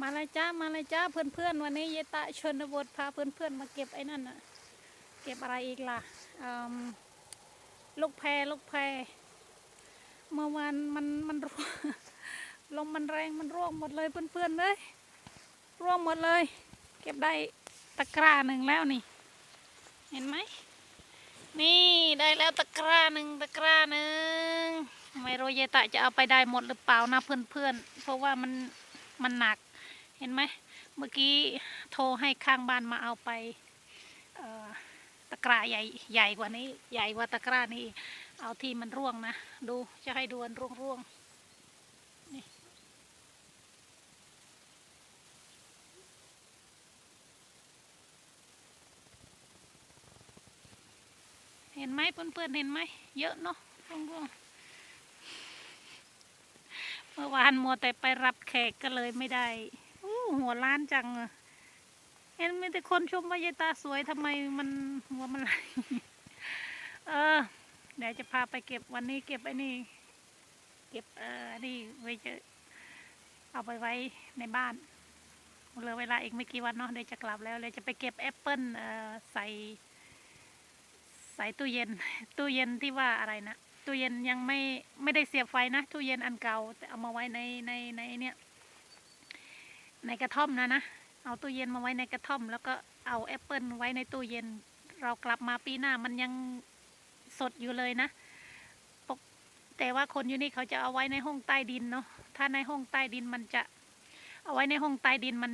มาเลยจ้ามาเลยจ้าเพื่อนเพื่อนๆวันนี้เยตะชนบทพาเพื่อนเพื่อนๆมาเก็บไอ้นั่นน่ะเก็บอะไรอีกล่ะลูกแพรลูกแพรเมื่อวานมันมันร่วงลมมันแรงมันร่วงหมดเลยเพื่อนเพื่อนๆเลยร่วงหมดเลย เก็บได้ตะกร้าหนึ่งแล้วนี่ เห็นไหมนี่ได้แล้วตะกร้าหนึ่งตะกร้าหนึ่งไม่รู้เยตะจะเอาไปได้หมดหรือเปล่านะเพื่อนเพื่อนเพราะว่ามันมันหนัก เห็นไหมเมื่อกี้โทรให้ข้างบ้านมาเอาไปตะกร้าใหญ่ใหญ่กว่านี้ ใหญ่กว่าตะกร้านี้เอาที่มันร่วงนะ ดูจะให้ดูอันร่วงร่วงๆนี่เห็นไหมเพื่อนๆเห็นไหมเยอะเนาะร่วงร่วงๆเมื่อวานมัวแต่ไปรับแขกก็เลยไม่ได้ หัวล้านจังอะเห็นมีแต่คนชมว่ายายตาสวยทำไมมันหัวมันไหลเออ เดี๋ยวจะพาไปเก็บวันนี้เก็บไอ้นี่ เก็บเออนี่ไว้จะเอาไปไว้ในบ้านเหลือเวลาอีกไม่กี่วันเนาะเดี๋ยวจะกลับแล้วเลยจะไปเก็บแอปเปิ้ลเออใส่ใส่ตู้เย็น ตู้เย็นที่ว่าอะไรนะตู้เย็นยังไม่ไม่ได้เสียบไฟนะตู้เย็นอันเก่าแต่เอามาไว้ในในในเนี่ย ในกระท่อมนะนะ เอาตู้เย็นมาไว้ในกระท่อม แล้วก็เอาแอปเปิลไว้ในตู้เย็น เรากลับมาปีหน้ามันยังสดอยู่เลยนะปกแต่ว่าคนอยู่นี่เขาจะเอาไว้ในห้องใต้ดินเนาะ ถ้าในห้องใต้ดินมันจะ เอาไว้ในห้องใต้ดินมัน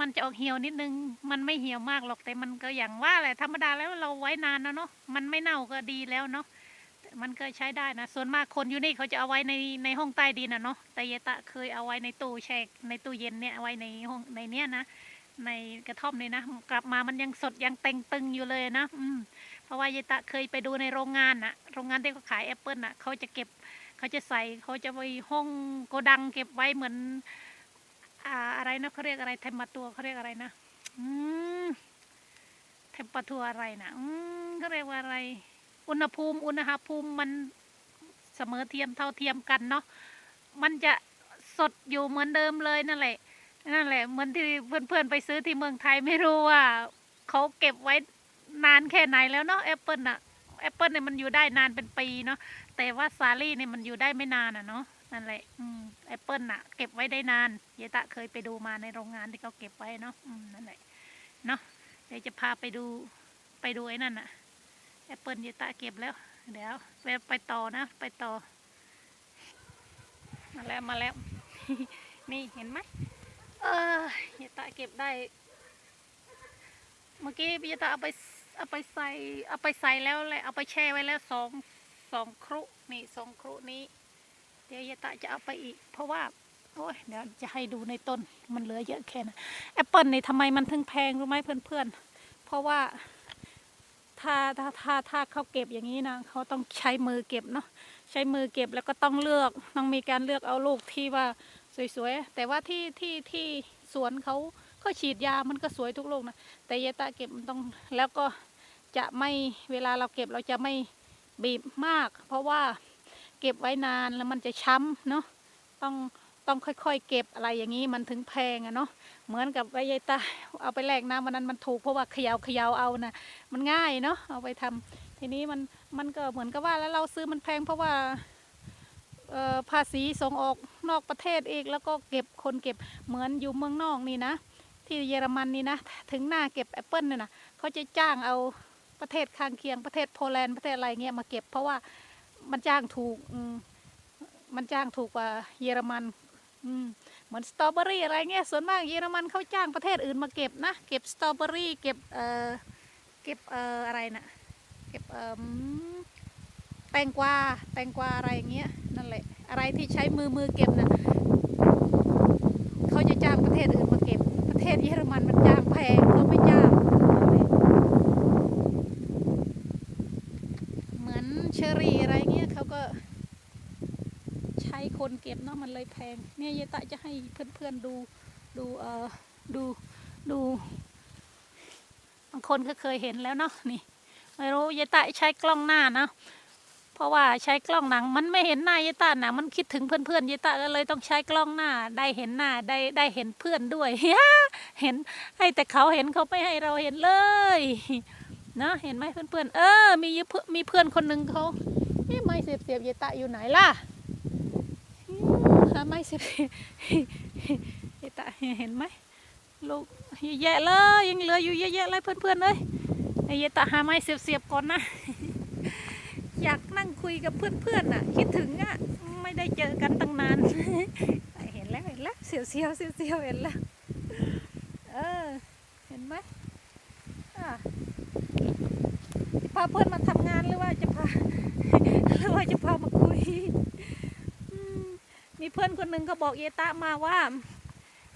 มันจะออกเหี่ยวนิดนึง มันไม่เหี่ยวมากหรอกแต่มันก็อย่างว่าแหละธรรมดาแล้วเราไว้นานนะเนาะ มันไม่เน่าก็ดีแล้วเนาะ มันก็ใช้ได้นะ ส่วนมากคนอยู่นี่เขาจะเอาไว้ในในห้องใต้ดินนะเนาะแต่ยายตะเคยเอาไว้ในตู้แช่ในตู้เย็นเนี่ยเอาไว้ในห้องในเนี้ยนะในกระท่อมเนี่ยนะ กลับมามันยังสดยังเต็งตึงอยู่เลยนะอืมเพราะว่ายายตะเคยไปดูในโรงงานนะโรงงานที่เขาขายแอปเปิลนะเขาจะเก็บเขาจะใส่เขาจะไปห้องโกดังเก็บไว้เหมือนอ่าอะไรนะเขาเรียกอะไรเทมปาตัวเขาเรียกอะไรนะอืมเทมปาตัวอะไรนะอืมเขาเรียกว่าอะไร อุณหภูมิอุณหภูมิมันเสมอเทียมเท่าเทียมกันเนาะมันจะสดอยู่เหมือนเดิมเลยนั่นแหละนั่นแหละเหมือนที่เพื่อนๆไปซื้อที่เมืองไทยไม่รู้ว่าเขาเก็บไว้นานแค่ไหนแล้วเนาะแอปเปิลอะแอปเปิลเนี่ยมันอยู่ได้นานเป็นปีเนาะแต่ว่าซาลี่เนี่ยมันอยู่ได้ไม่นานอะเนาะนั่นแหละแอปเปิลอะเก็บไว้ได้นานเยตะเคยไปดูมาในโรงงานที่เขาเก็บไว้เนาะนั่นแหละเนาะเดี๋ยวจะพาไปดูไปดูไอ้นั่นอะ อปเปิลยายตาเก็บแล้ว เดี๋ยวไปไปต่อนะ ไปต่อ มาแล้วมาแล้ว นี่เห็นไหมเออยายตาเก็บได้ เมื่อกี้ยายตาเอาไปเอาไปใส่เอาไปใส่แล้วแหละเอาไปแช่ไว้แล้วสองสองครุนี่สองครุนี้ เดี๋ยวยายตาจะเอาไปอีก เพราะว่าโอ้ยเดี๋ยวจะให้ดูในต้นมันเหลือเยอะแค่นะแอปเปิลนี่ทำไมมันถึงแพงรู้ไหมเพื่อนๆเพราะว่า ถ้าถ้าถ้าถ้าเขาเก็บอย่างนี้นะเขาต้องใช้มือเก็บเนาะใช้มือเก็บแล้วก็ต้องเลือกต้องมีการเลือกเอาลูกที่ว่าสวยๆแต่ว่าที่ที่ที่สวนเขาก็ฉีดยามันก็สวยทุกลูกนะแต่ยายตาเก็บมันต้องแล้วก็จะไม่เวลาเราเก็บเราจะไม่บีบมาก เพราะว่าเก็บไว้นานแล้วมันจะช้ำเนาะต้อง ต้องค่อยๆ เก็บอะไรอย่างนี้มันถึงแพงอะเนาะเหมือนกับว่ายายตาเอาไปแลกน้ำวันนั้นมันถูกเพราะว่าเขยาเขย่าเอานะมันง่ายเนาะเอาไปทำทีนี้มันมันก็เหมือนกับว่าแล้วเราซื้อมันแพงเพราะว่าภาษีส่งออกนอกประเทศอีกแล้วก็เก็บคนเก็บเหมือนอยู่เมืองนอกนี่นะ ที่เยอรมันนี่นะ ถึงหน้าเก็บแอปเปิลเนี่ยนะเขาจะจ้างเอาประเทศข้างเคียงประเทศโปแลนด์ประเทศอะไรเงี้ยมาเก็บเพราะว่ามันจ้างถูกมมันจ้างถูกกว่าเยอรมัน อืมเหมือนสตรอเบอรี่อะไรเงี้ยส่วนมากเยอรมันเขาจ้างประเทศอื่นมาเก็บนะ เก็บสตรอเบอรี่เก็บเอ่อเก็บเอ่ออะไรนะเก็บเอ่อแตงกวาแตงกวาอะไรอย่างเงี้ยนั่นแหละอะไรที่ใช้มือมือเก็บนะเขาจะจ้างประเทศอื่นมาเก็บประเทศเยอรมันมันจ้างแพงเขาไม่จ้างนั่นแหละเหมือนเชอรี่อะไรเงี้ยเขาก็ ใช้คนเก็บเนาะมันเลยแพง เนี่ยยายตะจะให้เพื่อนๆดูดูเอ่อดูดู บางคนก็เคยเห็นแล้วเนาะนี่ไม่รู้ยายตะใช้กล้องหน้านะเพราะว่าใช้กล้องหนัง มันไม่เห็นหน้ายายตาหนังมันคิดถึงเพื่อนๆยายตาก็เลยต้องใช้กล้องหน้า ได้เห็นหน้าได้ได้เห็นเพื่อนด้วยเห็นให้แต่เขาเห็นเขาไม่ให้เราเห็นเลยนะเห็นไหมเพื่อนๆเออ มีเพื่อนมีเพื่อนคนหนึ่งเขาไม้เสียบเสียบๆยายตาอยู่ไหนล่ะ มหาไม้เสียบยายตาเห็นไหมลูกเยอะแยะเลยยังเหลืออยู่เยอะแยะเลยเพื่อนๆเลยไอ้ยตาหาไม้เสียบเสียบๆก่อนนะ อยากนั่งคุยกับเพื่อนๆน่ะ คิดถึงอะไม่ได้เจอกันตั้งนานเห็นแล้วเห็นแล้วเสียวเสียวเสียวเสียวเห็นแล้วเออเห็นไหมอะจะพาเพื่อนมาทำงานหรือว่าจะพาหรือว่าจะพามาคุย เพื่อนคนหนึ่งก็บอกเยตะมาว่า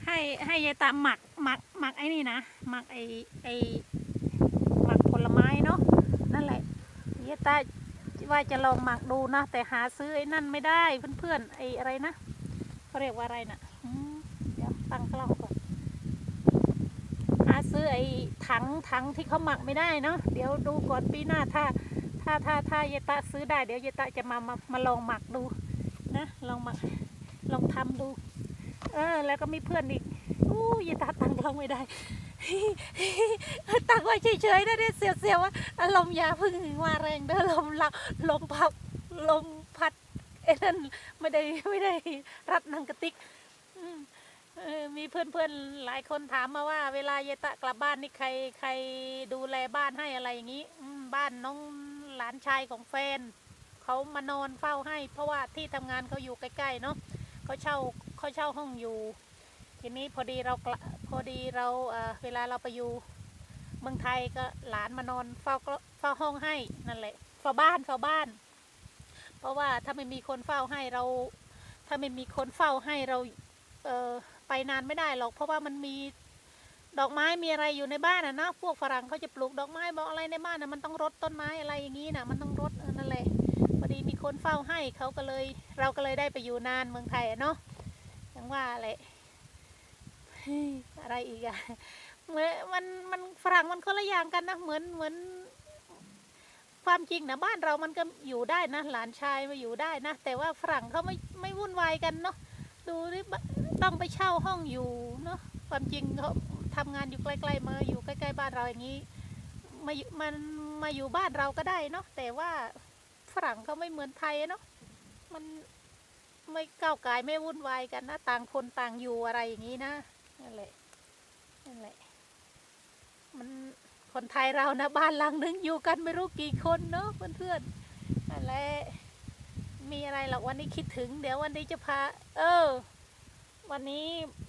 ให้ให้เยตะหมักหมักหมักไอ้นี่นะหมักไอ้ไอ้หมักผลไม้เนาะนั่นแหละเยตะว่าจะลองหมักดูนะแต่หาซื้อไอ้นั่นไม่ได้เพื่อนๆไอ้อะไรนะเขาเรียกว่าอะไรนะอืมเดี๋ยวตั้งกล้องก่อนหาซื้อไอ้ถังถังที่เขาหมักไม่ได้เนาะเดี๋ยวดูก่อนปีหน้าถ้า ถ้าถ้าถ้าเยตะซื้อได้เดี๋ยวเยตะจะมามามาลองหมักดูนะลองหมัก ลองทำดู เออ แล้วก็มีเพื่อนอีกอู้ยตะตั้งกล้องไม่ได้ตังไว้เฉยๆนะเนี่ยเสียวๆว่าอารมณ์ยาพึ่งมาแรงเด้อลมลักลมพับลมพัดเอ้นั่นไม่ได้ไม่ได้รัดนังกระติกอมีเพื่อนๆหลายคนถามมาว่า เวลาเยตะกลับบ้านนี่ใครใครดูแลบ้านให้อะไรอย่างนี้บ้านน้องหลานชายของแฟนเขามานอนเฝ้าให้ เพราะว่าที่ทำงานเขาอยู่ใกล้ๆเนาะ เขาเช่าเขาเช่าห้องอยู่ทีนี้พอดีเราพอดีเราเวลาเราไปอยู่เมืองไทยก็หลานมานอนเฝ้าเฝ้าห้องให้นั่นแหละเฝ้าบ้านเฝ้าบ้าน เพราะว่าถ้าไม่มีคนเฝ้าให้เรา ถ้าไม่มีคนเฝ้าให้เราเออไปนานไม่ได้หรอก เพราะว่ามันมีดอกไม้มีอะไรอยู่ในบ้านนะนะพวกฝรั่งเขาจะปลูกดอกไม้บอกอะไรในบ้านนะมันต้องรดต้นไม้อะไรอย่างนี้นะมันต้องรดนั่นแหละ อดีมีคนเฝ้าให้เขาก็เลย เราก็เลยได้ไปอยู่นานเมืองไทยเนาะย่างว่าแหละเฮ้ยอะไรอีกอะเหมือนมันมันฝรั่งมันคนละอย่างกันนะเหมือนเหมือน ความจริงนะบ้านเรามันก็อยู่ได้นะหลานชายมาอยู่ได้นะ แต่ว่าฝรั่งเขาไม่ไม่วุ่นวายกันเนาะดูนี่ต้องไปเช่าห้องอยู่เนาะความจริงเขาทำงานอยู่ใกล้ๆมาอยู่ใกล้ๆบ้านเราอย่างนี้มามันมาอยู่บ้านเราก็ได้เนาะแต่ว่า ฝรั่งเขาไม่เหมือนไทยเนาะมันไม่ก้าวไก่ายไม่วุ่นวายกันนะต่างคนต่างอยู่อะไรอย่างนี้นะนั่นแหละนั่นแหละ มันคนไทยเรานะบ้านหลังนึงอยู่กันไม่รู้กี่คนเนาะเพื่อนๆนั่นแหละมีอะไรหรอกวันนี้คิดถึง เดี๋ยววันนี้จะพา เออ วันนี้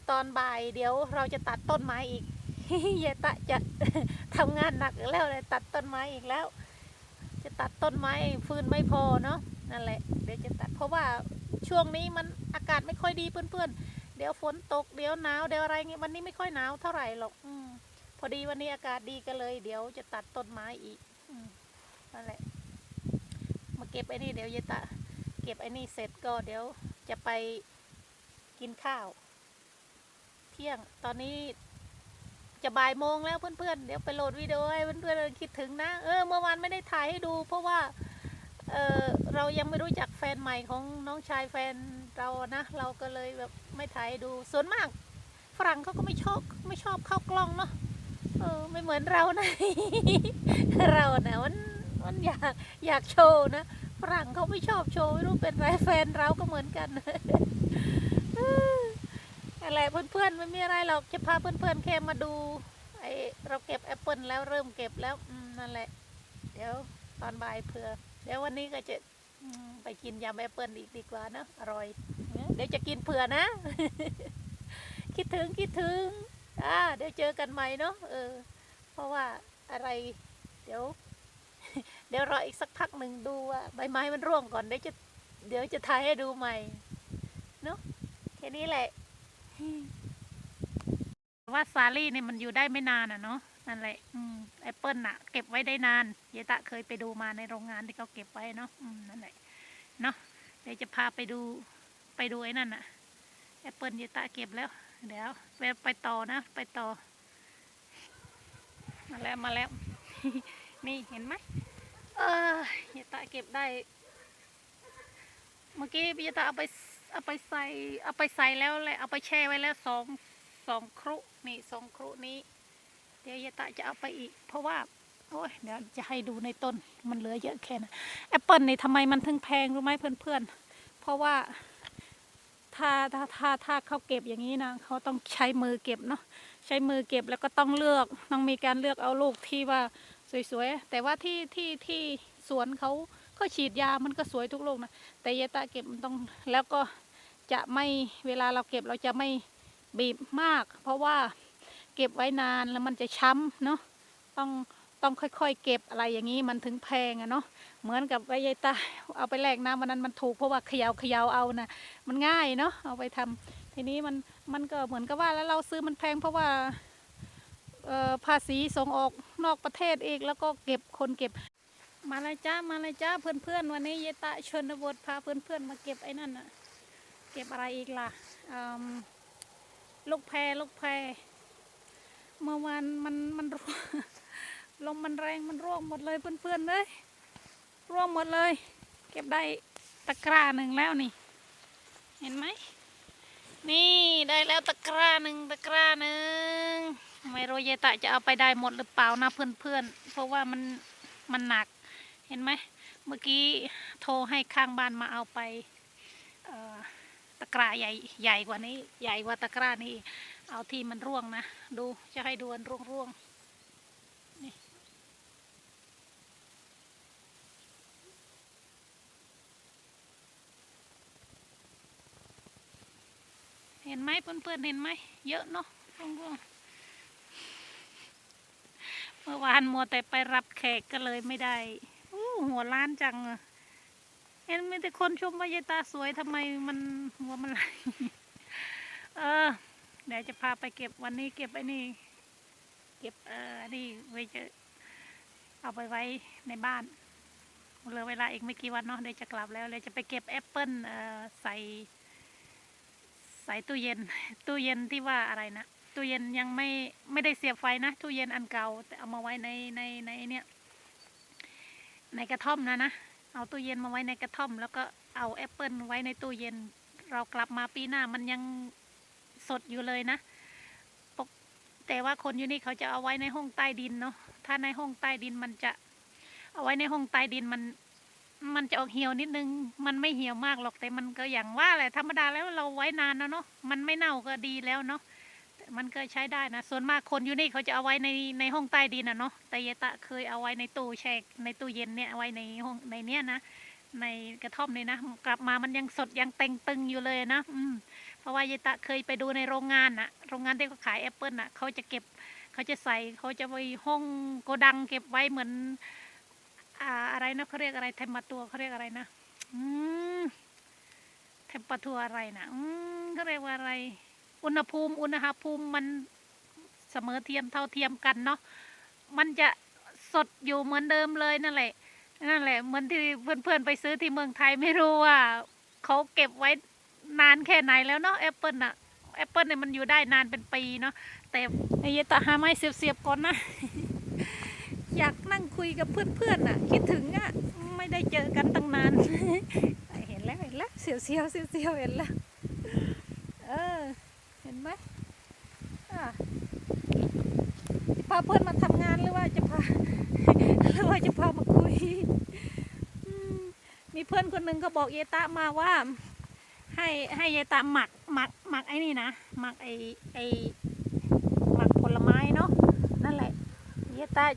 ตอนบ่ายเดี๋ยวเราจะตัดต้นไม้อีกเยตะจะทำงานหนักแล้วเลยตัดต้นไม้อีกแล้ว จะตัดต้นไม้ฟืนไม่พอเนาะนั่นแหละเดี๋ยวจะตัดเพราะว่าช่วงนี้มันอากาศไม่ค่อยดีเพื่อนๆ เดี๋ยวฝนตกเดี๋ยวหนาวเดี๋ยวอะไรเงี้ยวันนี้ไม่ค่อยหนาวเท่าไหร่หรอกอพอดีวันนี้อากาศดีก็เลย เดี๋ยวจะตัดต้นไม้อีกอนั่นแหละ มาเก็บไอ้นี่เดี๋ยวยายตะเก็บไอ้นี่เสร็จก็เดี๋ยวจะไปกินข้าว เที่ยงตอนนี้ จะบ่ายโมงแล้วเพื่อนๆ เดี๋ยวไปโหลดวิดีโอให้เพื่อนๆคิดถึงนะ เออเมื่อวานไม่ได้ถ่ายให้ดู เพราะว่าเออเรายังไม่รู้จักแฟนใหม่ของน้องชายแฟนเรานะ เราก็เลยแบบไม่ถ่ายดูส่วนมากฝรั่งเขาก็ไม่ชอบไม่ชอบเข้ากล้องเนาะเออไม่เหมือนเรานะเราเนะมันมันอยากอยากโชว์นะฝรั่งเขาไม่ชอบโชว์ไม่รู้เป็นไรแฟนเราก็เหมือนกัน เอออะไรเพื่อนๆไม่มีอะไรหรอกจะพาเพื่อนๆแค่มาดูไอเราเก็บแอปเปิลแล้วเริ่มเก็บแล้วอนั่นแหละ เดี๋ยวตอนบ่ายเผื่อเดี๋ยววันนี้ก็จะไปกินยำแอปเปิลอีกดีกว่านะอร่อย เดี๋ยวจะกินเผื่อนะ คิดถึงคิดถึงอ่าเดี๋ยวเจอกันใหม่เนาะเออ เพราะว่าอะไรเดี๋ยว เดี๋ยวรออีกสักพักหนึ่งดูว่าใบไม้มันร่วงก่อนเดี๋ยวจะเดี๋ยวจะถ่ายให้ดูใหม่เนาะแค่นี้แหละ ว่าซาลี่นี่ยมันอยู่ได้ไม่นานอะเนาะนั่นแหละแอปเปิลน่ะ เก็บไว้ได้นาน เยตะเคยไปดูมาในโรงงานที่เขาเก็บไว้เนาะนั่นแหละเนาะเดี๋ยวจะพาไปดูไปดูไอ้นั่นน่ะแอปเปิลเยตะเก็บแล้ว เดี๋ยวไปไปต่อนะไปต่อ มาแล้วมาแล้ว นี่เห็นไหมเออเยตะเก็บได้ เมื่อกี้พี่จะเอาไป เอาไปใส่เอาไปใส่แล้วแหละเอาไปแช่ไว้แล้วสองสองครุนี่สองครุนี้ เดี๋ยวยายตาจะเอาไปอีก เพราะว่าโอ้ยเดี๋ยวจะให้ดูในต้นมันเหลือเยอะแค่นะแอปเปิลนี่ทำไมมันถึงแพงรู้ไหมเพื่อนๆ เพราะว่าถ้าถ้าถ้าถ้าเขาเก็บอย่างนี้นะเขาต้องใช้มือเก็บเนาะใช้มือเก็บแล้วก็ต้องเลือกต้องมีการเลือกเอาลูกที่ว่าสวยๆแต่ว่าที่ที่ที่สวนเขา ก็ฉีดยามันก็สวยทุกลูกนะแต่ยายตาเก็บมันต้องแล้วก็จะไม่เวลาเราเก็บเราจะไม่บีบมาก เพราะว่าเก็บไว้นานแล้วมันจะช้ำเนาะต้องต้องค่อยๆ เก็บอะไรอย่างนี้มันถึงแพงอะเนาะเหมือนกับว่ายายตาเอาไปแลกน้ำวันนั้นมันถูกเพราะว่าเขยาเขย่าเอานะมันง่ายเนาะเอาไปทำทีนี้มันมันก็เหมือนกับว่าแล้วเราซื้อมันแพงเพราะว่าภาษีส่งออกนอกประเทศอีกแล้วก็เก็บคนเก็บ มาเลยจ้ามาเลยจ้าเพื่อนๆวันนี้เยตะชนบทพาเพื่อนๆมาเก็บไอ้นั่นน่ะเก็บอะไรอีกล่ะลูกแพรลูกแพรเมื่อวานมันมันร่วงลมมันแรงมันร่วงหมดเลยเพื่อนๆเลยร่วงหมดเลย เก็บได้ตะกร้าหนึ่งแล้วนี่ เห็นไหมนี่ได้แล้วตะกร้าหนึ่งตะกร้าหนึ่งไม่รู้เยตะจะเอาไปได้หมดหรือเปล่านะเพื่อนๆเพราะว่ามันมันหนัก เห็นไหมเมื่อกี้โทรให้ข้างบ้านมาเอาไปตะกร้าใหญ่ใหญ่กว่านี้ ใหญ่กว่าตะกร้านี้ เอาที่มันร่วงนะ ดูจะให้ดูอันร่วงร่วงนี่เห็นไหมเพื่อนๆเห็นไหมเยอะเนาะร่วงร่วงเมื่อวานมัวแต่ไปรับแขกก็เลยไม่ได้ หัวล้านจังอะเห็นมีแต่คนชมว่ายายตาสวยทำไมมันหัวมันไหลเออเดี๋ยวจะพาไปเก็บวันนี้เก็บไอ้นี่ เก็บเออนี่ไว้จะเอาไปไว้ในบ้านเหลือเวลาอีกไม่กี่วันเนาะเดี๋ยวจะกลับแล้วเลยจะไปเก็บแอปเปิ้ลเออใส่ใส่ตู้เย็น ตู้เย็นที่ว่าอะไรนะตู้เย็นยังไม่ไม่ได้เสียบไฟนะตู้เย็นอันเก่าแต่เอามาไว้ในในในเนี่ย ในกระท่อมนะนะ เอาตู้เย็นมาไว้ในกระท่อม แล้วก็เอาแอปเปิลไว้ในตู้เย็น เรากลับมาปีหน้ามันยังสดอยู่เลยนะปกแต่ว่าคนอยู่นี่เขาจะเอาไว้ในห้องใต้ดินเนาะ ถ้าในห้องใต้ดินมันจะ เอาไว้ในห้องใต้ดินมัน มันจะออกเหี่ยวนิดนึง มันไม่เหี่ยวมากหรอกแต่มันก็อย่างว่าแหละธรรมดาแล้วเราไว้นานนะเนาะ มันไม่เน่าก็ดีแล้วเนาะ มันก็ใช้ได้นะ ส่วนมากคนอยู่นี่เขาจะเอาไว้ในในห้องใต้ดินนะเนาะแต่ยายตะเคยเอาไว้ในตู้แช่ในตู้เย็นเนี่ยเอาไว้ในห้องในเนี้ยนะในกระท่อมเนี่ยนะ กลับมามันยังสดยังเต็งตึงอยู่เลยนะอืมเพราะว่ายายตะเคยไปดูในโรงงานนะโรงงานที่เขาขายแอปเปิลนะเขาจะเก็บเขาจะใส่เขาจะไว้ห้องโกดังเก็บไว้เหมือนอ่าอะไรนะเขาเรียกอะไรเทมปาตัวเขาเรียกอะไรนะอืมเทมปาตัวอะไรนะอืมเขาเรียกว่าอะไร อุณหภูมิอุณหภูมิมันเสมอเทียมเท่าเทียมกันเนาะมันจะสดอยู่เหมือนเดิมเลยนั่นแหละนั่นแหละเหมือนที่เพื่อนๆไปซื้อที่เมืองไทยไม่รู้ว่าเขาเก็บไว้นานแค่ไหนแล้วเนาะแอปเปิลอะแอปเปิลเนี่ยมันอยู่ได้นานเป็นปีเนาะแต่ไอ้ยตาหาไม้เสียบๆก่อนนะ อยากนั่งคุยกับเพื่อนๆน่ะคิดถึงอะไม่ได้เจอกันตั้งนานเห็นแล้วเห็นแล้วเสียวเสียวๆเสียวเสียวๆเห็นแล้วเออ ไหมอะพาเพื่อนมาทำงานหรือว่าจะพาหรือว่าจะพามาคุย มีเพื่อนคนหนึ่งเขาบอกเยตะมาว่า ให้ให้เยตะหมักหมักหมักไอ้นี่นะหมักไอ้ไอ้หมักผลไม้เนาะนั่นแหละเยตะ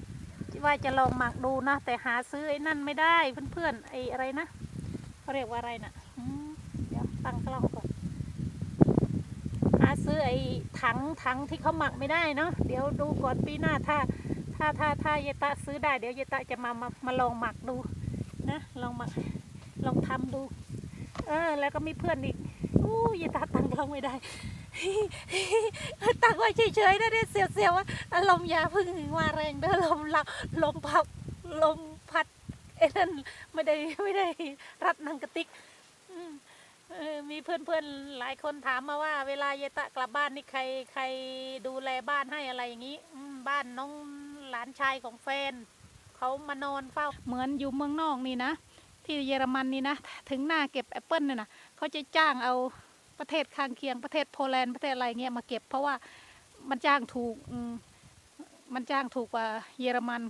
ว่าจะลองหมักดูนะแต่หาซื้อไอ้นั่นไม่ได้เพื่อนๆไอ้อะไรนะเขาเรียกว่าอะไรนะอืมเดี๋ยวตั้งกล้อง ซื้อไอ้ถังถังที่เขาหมักไม่ได้เนาะเดี๋ยวดูก่อนปีหน้าถ้า ถ้าถ้าถ้าเยตะซื้อได้เดี๋ยวเยตะจะมามามาลองหมักดูนะลองหมักลองทำดู เออ แล้วก็มีเพื่อนอีกอู้เยตะตังกล้องไม่ได้ตังไว้เฉยๆนะเนี่ยเสียวๆว่าอารมณ์ยาพึ่งมาแรงเด้อลมลักลมพับลมพัดเอ้นั่นไม่ได้ไม่ได้รัดนังกระติก เออมีเพื่อนๆหลายคนถามมาว่า เวลาเยตะกลับบ้านนี่ใครใครดูแลบ้านให้อะไรอย่างนี้บ้านน้องหลานชายของแฟนเขามานอนเฝ้าเหมือนอยู่เมืองนอกนี่นะ ที่เยอรมันนี่นะ ถึงหน้าเก็บแอปเปิลเนี่ยนะเขาจะจ้างเอาประเทศข้างเคียงประเทศโปแลนด์ประเทศอะไรเงี้ยมาเก็บ เพราะว่ามันจ้างถูกมมันจ้างถูกกว่าเยอรมัน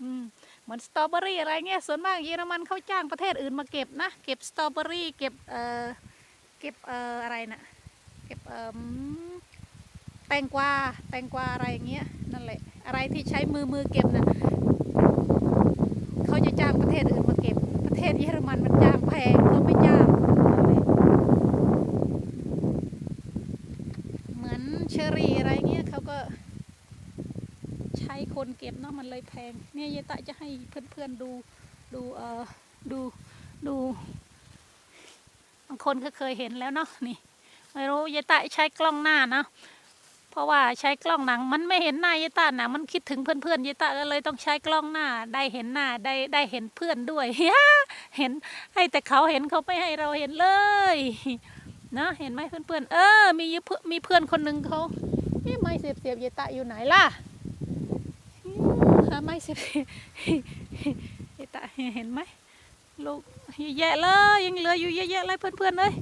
อืมเหมือนสตรอเบอรี่อะไรเงี้ยส่วนมากเยอรมันเขาจ้างประเทศอื่นมาเก็บนะ เก็บสตรอเบอรี่เก็บเอ่อ เก็บเอ่ออะไรนะเก็บเอ่อแตงกวาแตงกวาอะไรอย่างเงี้ยนั่นแหละอะไรที่ใช้มือมือเก็บนะเขาจะจ้างประเทศอื่นมาเก็บประเทศเยอรมันมันจ้างแพงเขาไม่จ้างเหมือนเชอรี่อะไรเงี้ยเขาก็ใช้คนเก็บเนาะมันเลยแพงเนี่ยยายตะจะให้เพื่อนๆดูดูเอ่อดูดู คนก็เคยเห็นแล้วเนาะนี่ไม่รู้ยายตะใช้กล้องหน้าเนาะเพราะว่าใช้กล้องหนัง มันไม่เห็นหน้ายายตะหนังมันคิดถึงเพื่อนๆยายตะก็เลยต้องใช้กล้องหน้า ได้เห็นหน้าได้ได้เห็นเพื่อนด้วยเห็นให้แต่เขาเห็นเขาไม่ให้เราเห็นเลยนะเห็นไหมเพื่อนๆเออ มีเพื่อนมีเพื่อนคนหนึ่งเขาเอ๊ะไม่เสียบเสียบยายตะอยู่ไหนล่ะหาไม่เสิไอ้ตาเห็นไหมลูก เยอะแยะเลยยังเหลืออยู่เยอะแยะเลยเพื่อนๆเลย